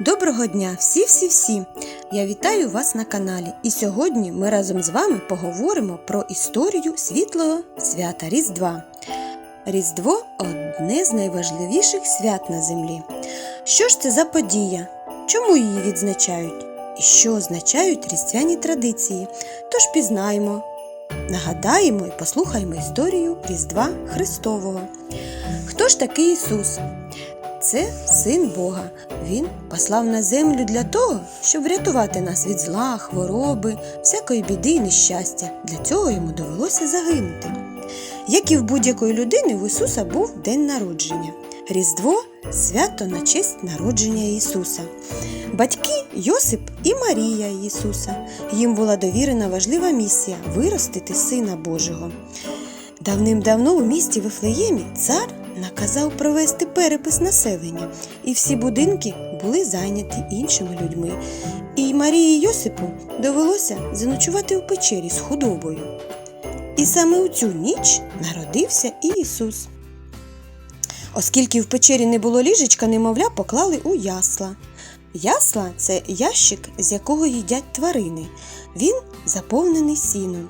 Доброго дня всі-всі-всі! Я вітаю вас на каналі. І сьогодні ми разом з вами поговоримо про історію світлого свята Різдва. Різдво одне з найважливіших свят на землі. Що ж це за подія? Чому її відзначають? І що означають різдвяні традиції? Тож пізнаємо, нагадаємо і послухаємо історію Різдва Христового. Хто ж такий Ісус? Це син Бога. Він послав на землю для того, щоб врятувати нас від зла, хвороби, всякої біди і нещастя. Для цього йому довелося загинути. Як і в будь-якої людини, в Ісуса був день народження. Різдво свято на честь народження Ісуса. Батьки Йосип і Марія Ісуса. Їм була довірена важлива місія виростити Сина Божого. Давним-давно у місті Вифлеємі цар наказав провести перепис населення, і всі будинки були зайняті іншими людьми. І Марії Йосипу довелося заночувати у печері з худобою. І саме у цю ніч народився Ісус. Оскільки в печері не було ліжечка, немовля поклали у ясла. Ясла це ящик, з якого їдять тварини. Він заповнений сіном.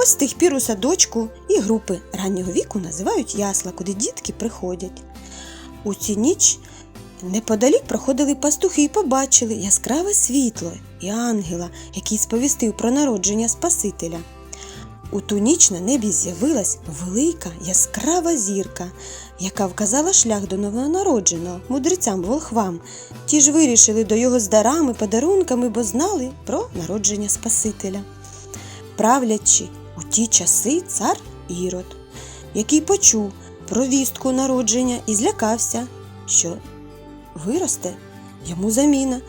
Ось тих пір у садочку і групи раннього віку називають ясла, куди дітки приходять. У цю ніч неподалік проходили пастухи і побачили яскраве світло і ангела, який сповістив про народження Спасителя. У ту ніч на небі з'явилась велика яскрава зірка, яка вказала шлях до новонародженого мудрецям волхвам. Ті ж вирішили до його з дарами, подарунками, бо знали про народження Спасителя. Правлячи у ті часи цар Ірод, який почув про вістку народження і злякався, що виросте йому заміна,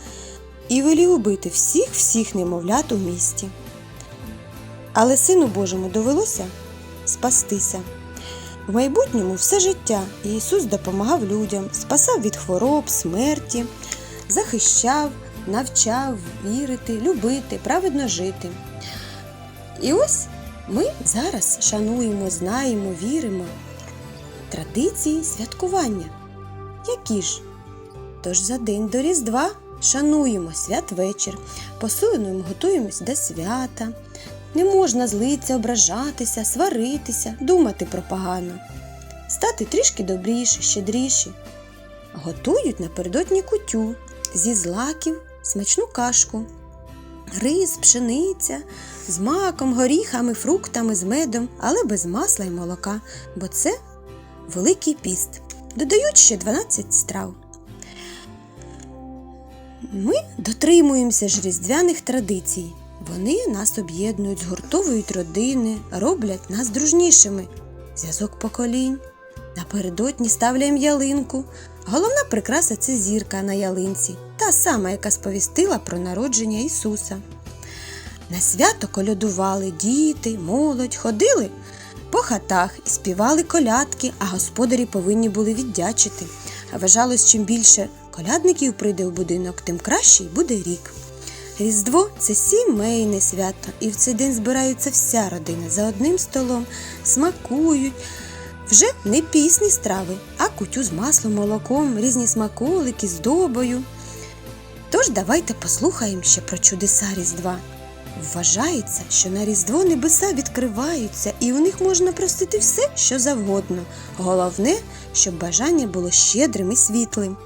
і велів убити всіх всіх немовлят у місті. Але Сину Божому довелося спастися. В майбутньому все життя Ісус допомагав людям, спасав від хвороб, смерті, захищав, навчав вірити, любити, праведно жити. І ось ми зараз шануємо, знаємо, віримо традиції святкування. Які ж? Тож за день до Різдва шануємо святвечір, посилено готуємось до свята. Не можна злитися, ображатися, сваритися, думати про погано. Стати трішки добріші, щедріші. Готують напередодні кутю зі злаків, смачну кашку, рис, пшениця, з маком, горіхами, фруктами, з медом, але без масла і молока, бо це Великий піст. Додають ще 12 страв. Ми дотримуємося ж різдвяних традицій. Вони нас об'єднують, згуртовують родини, роблять нас дружнішими. Зв'язок поколінь. Напередодні ставляємо ялинку. Головна прикраса це зірка на ялинці, та сама, яка сповістила про народження Ісуса. На свято колядували діти, молодь, ходили по хатах і співали колядки, а господарі повинні були віддячити. Вважалось, чим більше колядників прийде в будинок, тим кращий буде рік. Різдво це сімейне свято, і в цей день збираються вся родина за одним столом, смакують. Вже не пісні страви, а кутю з маслом, молоком, різні смаколики, з добою. Тож давайте послухаємо ще про чудеса Різдва. Вважається, що на Різдво небеса відкриваються, і у них можна простити все, що завгодно. Головне, щоб бажання було щедрим і світлим.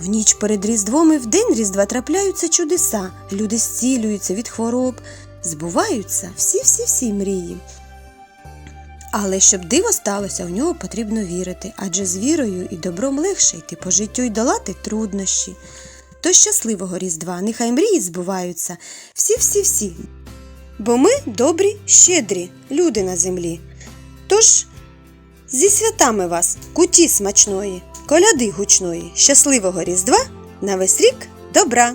В ніч перед Різдвом і в день Різдва трапляються чудеса, люди зцілюються від хвороб, збуваються всі-всі-всі мрії. Але щоб диво сталося, в нього потрібно вірити, адже з вірою і добром легше йти по життю і долати труднощі. До щасливого Різдва, нехай мрії збуваються всі-всі-всі. Бо ми добрі, щедрі, люди на землі. Тож зі святами вас, куті смачної, коляди гучної, щасливого Різдва, на весь рік добра!